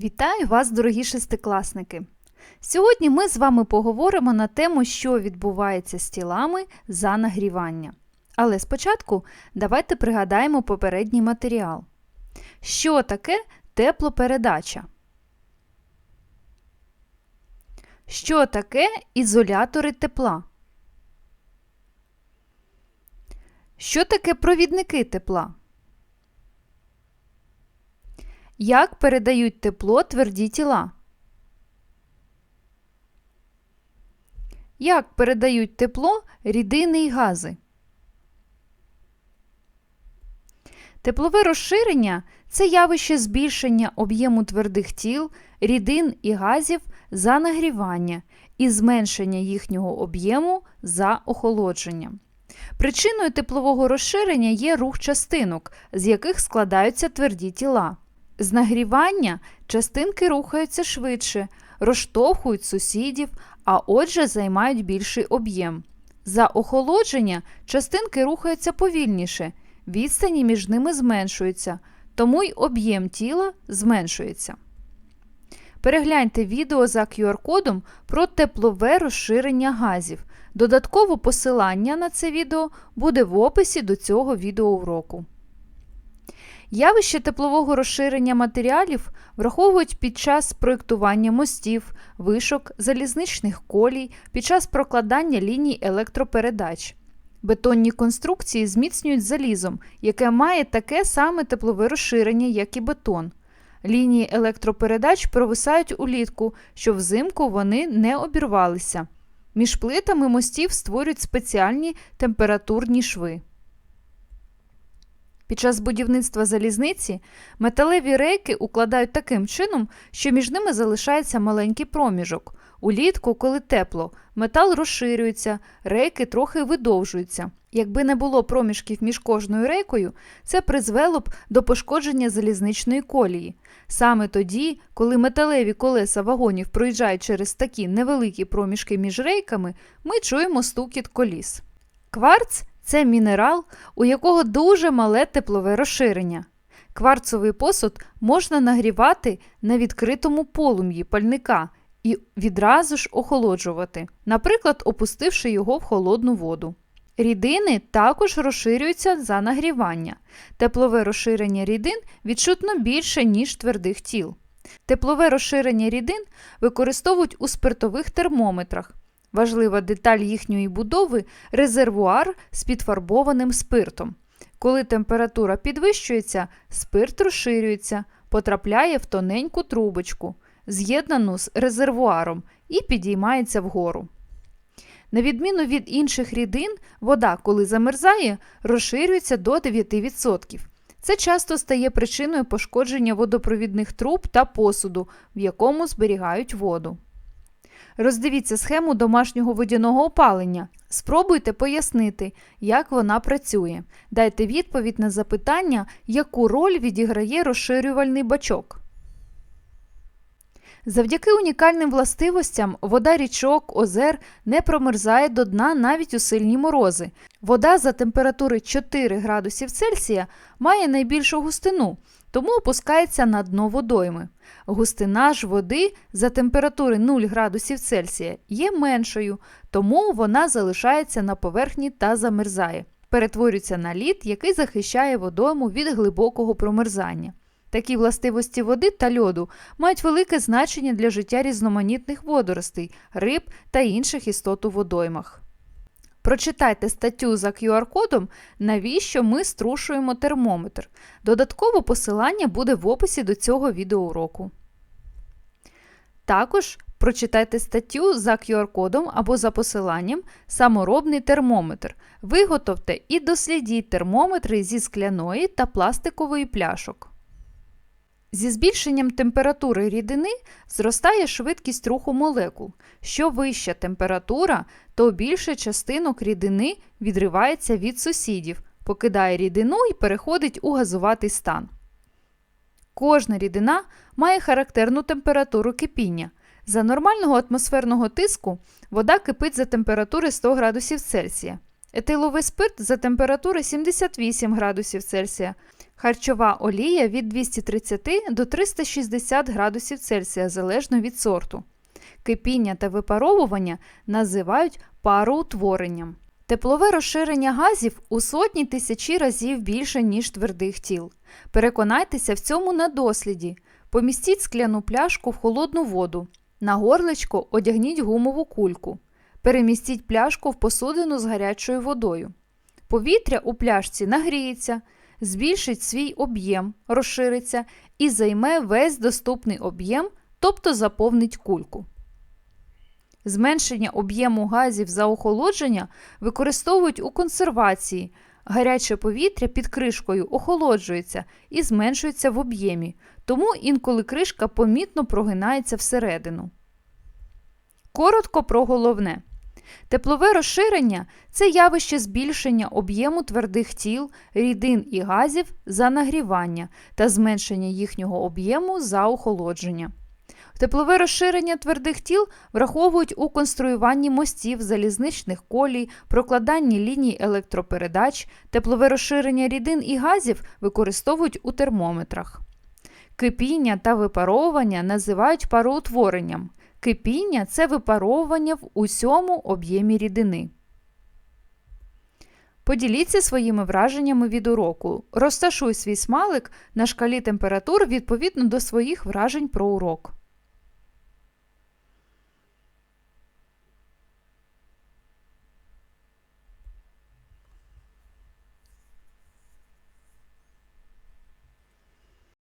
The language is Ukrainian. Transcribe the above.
Вітаю вас, дорогі шестикласники! Сьогодні ми з вами поговоримо на тему, що відбувається з тілами за нагрівання. Але спочатку давайте пригадаємо попередній матеріал. Що таке теплопередача? Що таке ізолятори тепла? Що таке провідники тепла? Як передають тепло тверді тіла? Як передають тепло рідини і гази? Теплове розширення це явище збільшення об'єму твердих тіл, рідин і газів за нагрівання і зменшення їхнього об'єму за охолодження. Причиною теплового розширення є рух частинок, з яких складаються тверді тіла. З нагрівання частинки рухаються швидше, розштовхують сусідів, а отже займають більший об'єм. За охолодження частинки рухаються повільніше, відстані між ними зменшуються, тому й об'єм тіла зменшується. Перегляньте відео за QR-кодом про теплове розширення газів. Додаткове посилання на це відео буде в описі до цього відеоуроку. Явище теплового розширення матеріалів враховують під час проєктування мостів, вишок, залізничних колій, під час прокладання ліній електропередач. Бетонні конструкції зміцнюють залізом, яке має таке саме теплове розширення, як і бетон. Лінії електропередач провисають улітку, щоб взимку вони не обірвалися. Між плитами мостів створюють спеціальні температурні шви. Під час будівництва залізниці металеві рейки укладають таким чином, що між ними залишається маленький проміжок. Улітку, коли тепло, метал розширюється, рейки трохи видовжуються. Якби не було проміжків між кожною рейкою, це призвело б до пошкодження залізничної колії. Саме тоді, коли металеві колеса вагонів проїжджають через такі невеликі проміжки між рейками, ми чуємо стукіт коліс. Кварц це мінерал, у якого дуже мале теплове розширення. Кварцовий посуд можна нагрівати на відкритому полум'ї пальника і відразу ж охолоджувати, наприклад, опустивши його в холодну воду. Рідини також розширюються за нагрівання. Теплове розширення рідин відчутно більше, ніж твердих тіл. Теплове розширення рідин використовують у спиртових термометрах. Важлива деталь їхньої будови резервуар з підфарбованим спиртом. Коли температура підвищується, спирт розширюється, потрапляє в тоненьку трубочку, з'єднану з резервуаром, і підіймається вгору. На відміну від інших рідин, вода, коли замерзає, розширюється до 9%. Це часто стає причиною пошкодження водопровідних труб та посуду, в якому зберігають воду. Роздивіться схему домашнього водяного опалення. Спробуйте пояснити, як вона працює. Дайте відповідь на запитання, яку роль відіграє розширювальний бачок. Завдяки унікальним властивостям вода річок, озер не промерзає до дна навіть у сильні морози. Вода за температури 4 градусів Цельсія має найбільшу густину, тому опускається на дно водойми. Густина ж води за температури 0 градусів Цельсія є меншою, тому вона залишається на поверхні та замерзає, перетворюється на лід, який захищає водойму від глибокого промерзання. Такі властивості води та льоду мають велике значення для життя різноманітних водоростей, риб та інших істот у водоймах. Прочитайте статтю за QR-кодом, навіщо ми струшуємо термометр. Додаткове посилання буде в описі до цього відеоуроку. Також прочитайте статтю за QR-кодом або за посиланням Саморобний термометр. Виготовте і дослідіть термометри зі скляної та пластикової пляшок. Зі збільшенням температури рідини зростає швидкість руху молекул. Що вища температура, то більше частинок рідини відривається від сусідів, покидає рідину і переходить у газуватий стан. Кожна рідина має характерну температуру кипіння. За нормального атмосферного тиску вода кипить за температури 100 градусів Цельсія. Етиловий спирт за температури 78 градусів Цельсія, Харчова олія від 230 до 360 градусів Цельсія залежно від сорту. Кипіння та випаровування називають пароутворенням. Теплове розширення газів у сотні тисячі разів більше, ніж твердих тіл. Переконайтеся в цьому на досліді. Помістіть скляну пляшку в холодну воду. На горличко одягніть гумову кульку. Перемістіть пляшку в посудину з гарячою водою. Повітря у пляшці нагріється, збільшить свій об'єм, розшириться і займе весь доступний об'єм, тобто заповнить кульку. Зменшення об'єму газів за охолодження використовують у консервації. Гаряче повітря під кришкою охолоджується і зменшується в об'ємі, тому інколи кришка помітно прогинається всередину. Коротко про головне. Теплове розширення це явище збільшення об'єму твердих тіл, рідин і газів за нагрівання та зменшення їхнього об'єму за охолодження. Теплове розширення твердих тіл враховують у конструюванні мостів, залізничних колій, прокладанні ліній електропередач, теплове розширення рідин і газів використовують у термометрах. Кипіння та випаровування називають пароутворенням. Кипіння це випаровування в усьому об'ємі рідини. Поділіться своїми враженнями від уроку. Розташуй свій смалик на шкалі температур відповідно до своїх вражень про урок.